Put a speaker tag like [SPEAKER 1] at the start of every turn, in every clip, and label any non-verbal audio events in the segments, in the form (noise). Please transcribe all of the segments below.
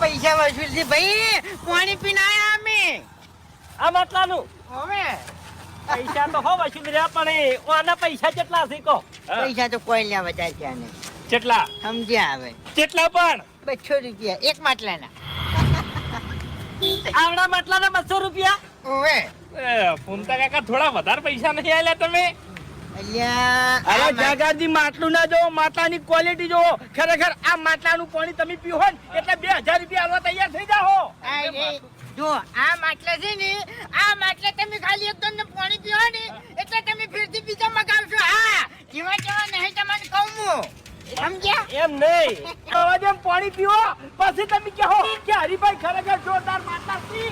[SPEAKER 1] પૈસા વસૂલ છે? ભાઈ પાણી પીને આયા અમે.
[SPEAKER 2] આ માટલાનું
[SPEAKER 1] હવે.
[SPEAKER 2] પૈસા તો હો વસૂલ રહ્યા પણ ઓના પૈસા કેટલા છે કો
[SPEAKER 1] પૈસા તો કોઈ લેવા બચાય છે ને
[SPEAKER 2] કેટલા
[SPEAKER 1] સમજ્યા હવે.
[SPEAKER 2] કેટલા પણ?
[SPEAKER 1] બસો રૂપિયા એક માટલાના.
[SPEAKER 2] આવડા માટલાના બસો રૂપિયા?
[SPEAKER 1] ઓવે
[SPEAKER 2] ફોન કાકા થોડા વધારે પૈસા નહીં આલ્યા તમે.
[SPEAKER 3] અરે
[SPEAKER 1] મા-
[SPEAKER 3] માટલું ના જોવો માટલાની ક્વોલિટી જોવો. ખરેખર આ માટલાનું પાણી તમે પીવો ને એટલે બે હજાર રૂપિયા આલવા તૈયાર થઈ જાઓ.
[SPEAKER 1] જો આ માટલા છે ને આ માટલા તમે ખાલી એક તમને પાણી પીવો ને એટલે તમે ફીરથી બીજા મગાવશો. હા કેવા કેવા નહીં તમને કહું હું. સમજ્યા?
[SPEAKER 3] એમ નહીં. હવે જેમ પાણી પીવો પછી તમે કહો કે હરીભાઈ ખરેખર જોરદાર પી.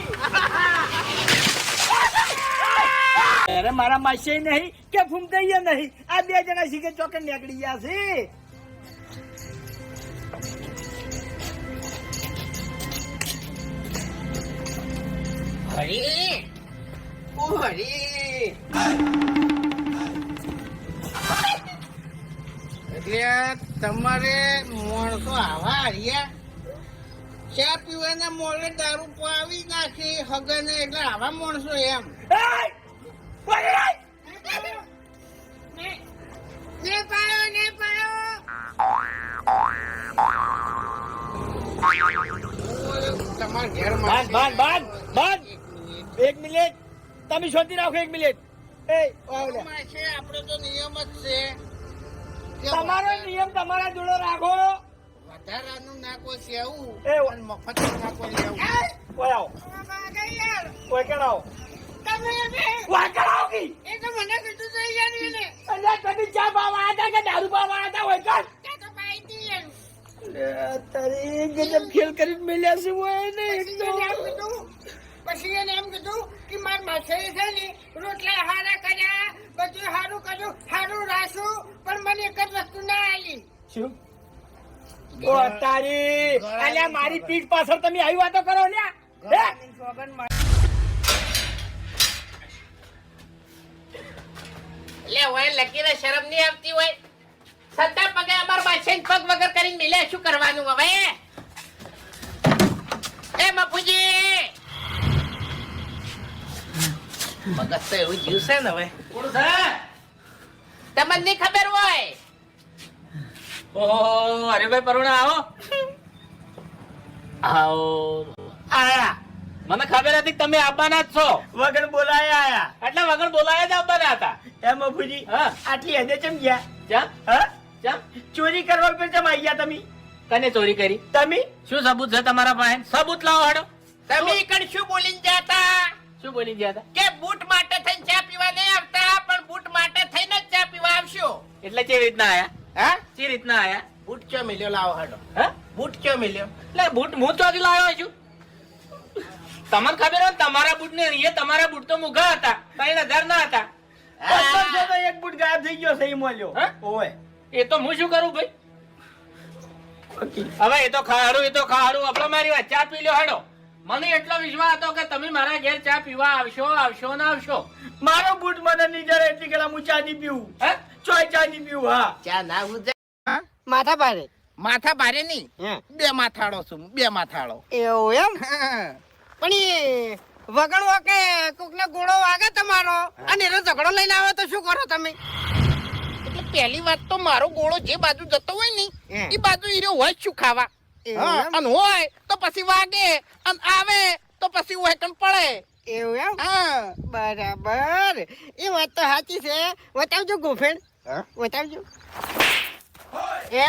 [SPEAKER 3] (laughs) અરે મારા માસે નહીં કે ફૂમતૈયા નહીં? આ બે જણા શીખે ચોકે નીકળી ગયા છે.
[SPEAKER 1] હરી. ઓ હરી. એટલે તમારે માણસો આવા હરિયા. ચા પીવાના મોડે દારૂ પાવી નાખી હગને એટલે આવા માણસો એમ.
[SPEAKER 3] બાંધ બાંધ બાંધ બાંધ એક મિનિટ. તમે શોધી રાખો એક મિનિટ. એ
[SPEAKER 1] આપણો તો નિયમ જ છે
[SPEAKER 3] તમારો નિયમ તમારા જોડે રાખો.
[SPEAKER 1] વધારાનું નાખો છે આવું
[SPEAKER 3] એ
[SPEAKER 1] મફત નાખો આવું
[SPEAKER 3] ઓય આવો. કોઈ કેણ કી
[SPEAKER 1] એ તો મને કીધું તો યાર એને.
[SPEAKER 3] અલ્યા તમે ચા પાવા હતા કે દારૂ પાવા હતા હોય કાલ
[SPEAKER 1] તો પાઈ દી એમ
[SPEAKER 3] તારી ગજબ ખેલ કરીને મેલ્યા છે ઓય ને
[SPEAKER 1] પછી એને એમ કીધું પછી એને એમ કીધું કે માર માથે છે ને રોટલા હારા કર્યા બધું હારું કર્યું હારું રાખ્યું પણ મને એક જ વસ્તુ ના આવી
[SPEAKER 3] શું? ઓ તારી અલ્યા મારી પીઠ પાછળ તમે આવી વાતો કરો લ્યા. હે?
[SPEAKER 4] લે હોય લકીરે શરમ નહીં આવતી હોય સત્તા પગે અમાર પાસે પગ વગર કરીને મિલે શું કરવાનું હવે? એ બાપુજી! મગજ તો એવું જીવ છે ને હવે.
[SPEAKER 2] કોણ છે?
[SPEAKER 4] તમને નહીં ખબર હોય?
[SPEAKER 2] ઓહો ભાઈ પરુણા આવો. આવો. આયા મને ખબર હતી કે તમે આવવાના જ છો.
[SPEAKER 3] વગર બોલાયા આયા.
[SPEAKER 2] એટલે વગર બોલાયા જ આવવાના હતા.
[SPEAKER 3] એમ અભુજી
[SPEAKER 2] હા.
[SPEAKER 3] આટલી હદે ચમ ગયા?
[SPEAKER 2] ચમ?
[SPEAKER 3] હા?
[SPEAKER 2] ચમ?
[SPEAKER 3] ચોરી કરવા પર ચમ આવી ગયા તમે?
[SPEAKER 2] કને ચોરી કરી?
[SPEAKER 3] તમે?
[SPEAKER 2] શું સબૂત છે તમારા પાસે? સબૂત લાવો હાડો.
[SPEAKER 4] તમે ઈકણ શું બોલીને જાતા
[SPEAKER 2] શું બોલી ગયા હતા?
[SPEAKER 4] કે બૂટ માટે થઈને ચા પીવા નહીં આવતા પણ બૂટ માટે થઈને જ ચા પીવા આવશો.
[SPEAKER 2] એટલે કેવી રીતના આયા?
[SPEAKER 4] હા?
[SPEAKER 2] કેવી રીતના આયા?
[SPEAKER 4] બૂટ ચો મિલ્યો લાવો હાડો.
[SPEAKER 2] હા?
[SPEAKER 4] બૂટ કયો મિલ્યો?
[SPEAKER 2] એટલે બૂટ હું તો લાવ્યો છું? તમને ખબર હોય તમારા બૂટ ને એ તમારા બૂટ તો મૂઘા હતા ત્રણ હજાર ના હતા.
[SPEAKER 3] એક બુટ ગાયબ થઈ ગયો સહી મળ્યો. ઓય
[SPEAKER 2] એ તો હું શું કરું ભાઈ? હવે એ તો ખાડું એ તો ખાડું આપણે મારી વાત ચા પી લ્યો હાડો. મને એટલો વિશ્વાસ હતો કે તમે મારા ઘેર ચા પીવા આવશો આવશો ના આવશો.
[SPEAKER 3] મારો બુટ મને નહીં જરે એટલી કલા હું ચા નહીં પીવું.
[SPEAKER 2] હે?
[SPEAKER 3] ચોય ચા નહીં પીવું હા.
[SPEAKER 4] ચા ના હું
[SPEAKER 1] માથા ભારે.
[SPEAKER 4] માથા ભારે નહીં.
[SPEAKER 1] હે.
[SPEAKER 4] બે માથાળો છું બે માથાળો.
[SPEAKER 1] એવું એમ? પણ એ વગણવો કે કોકને ગોળો વાગે તમારો? અને એનો ઝઘડો લઈને આવે તો શું કરો તમે?
[SPEAKER 4] એટલે પહેલી વાત તો મારો ગોળો જે બાજુ જતો હોય ને એ બાજુ હીરો હોય શું ખાવા? અને હોય તો પછી વાગે અને આવે તો પછી વેકન પડે.
[SPEAKER 1] એવું એમ?
[SPEAKER 4] હા.
[SPEAKER 1] બરાબર. એ વાત તો સાચી છે. બતાવજો ગોફેણ. બતાવજો એ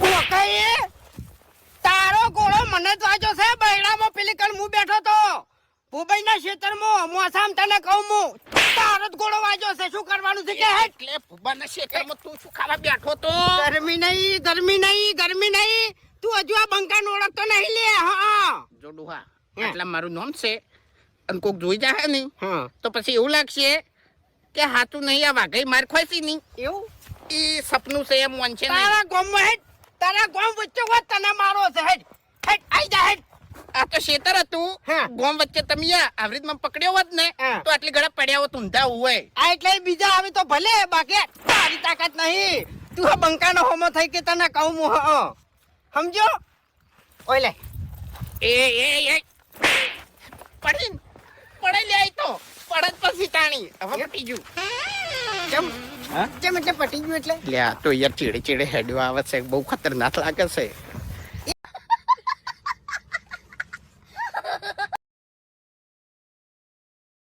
[SPEAKER 1] ઓકાઈ તારો ગોળો મને જ વાંચો છે બૈડામાં પેલી કણ હું બેઠો તો. ભૂભાઈના ખેતરમાં મોસામ તને કહું હું. તારો જ ઘોડો વાંચો છે શું કરવાનું છે કે
[SPEAKER 4] એટલે ફુબાના શેતરમાં તું શું ખાવા બેઠો તો?
[SPEAKER 1] ગરમી નહીં ગરમી નહીં ગરમી નહીં. તું હજુ આ બંકાને ઓળખતો નહીં લે હા
[SPEAKER 4] જો હા. એટલે મારું નામ છે અને કોક જોઈ જાય ને
[SPEAKER 1] હા.
[SPEAKER 4] તો પછી એવું લાગશે કે હાથું નહીં આ વાઘઈ માર ખોઈશી નહીં.
[SPEAKER 1] એવું?
[SPEAKER 4] એ સપનું છે એમ વંચે
[SPEAKER 1] તારા ગોમ તારા ગામ વચ્ચે હોત તને મારો છે હેટ હેટ આઈ જા હેટ
[SPEAKER 4] આ તો શેતર હતું. ગોમ વચ્ચે તમે આ આવી પકડ્યો હોત ને તો આટલી ગળા પડ્યા હોત ઊંધા હોય.
[SPEAKER 1] આ એટલે બીજા આવે તો ભલે બાકી તારી તાકાત નહીં. તું આ બંકાનો હોમો થઈ કે તને કહું હું સમજો ઓય લે.
[SPEAKER 4] એ એ એ. પડી પડે લે આઈ તો. પડત પછી તાણી હવે પટી ગયું.
[SPEAKER 1] કેમ? કેમ એટલે પટી ગયું એટલે?
[SPEAKER 4] લ્યા તો યાર ચીડે ચીડે હેડવા આવે છે. બહુ ખતરનાક લાગે છે.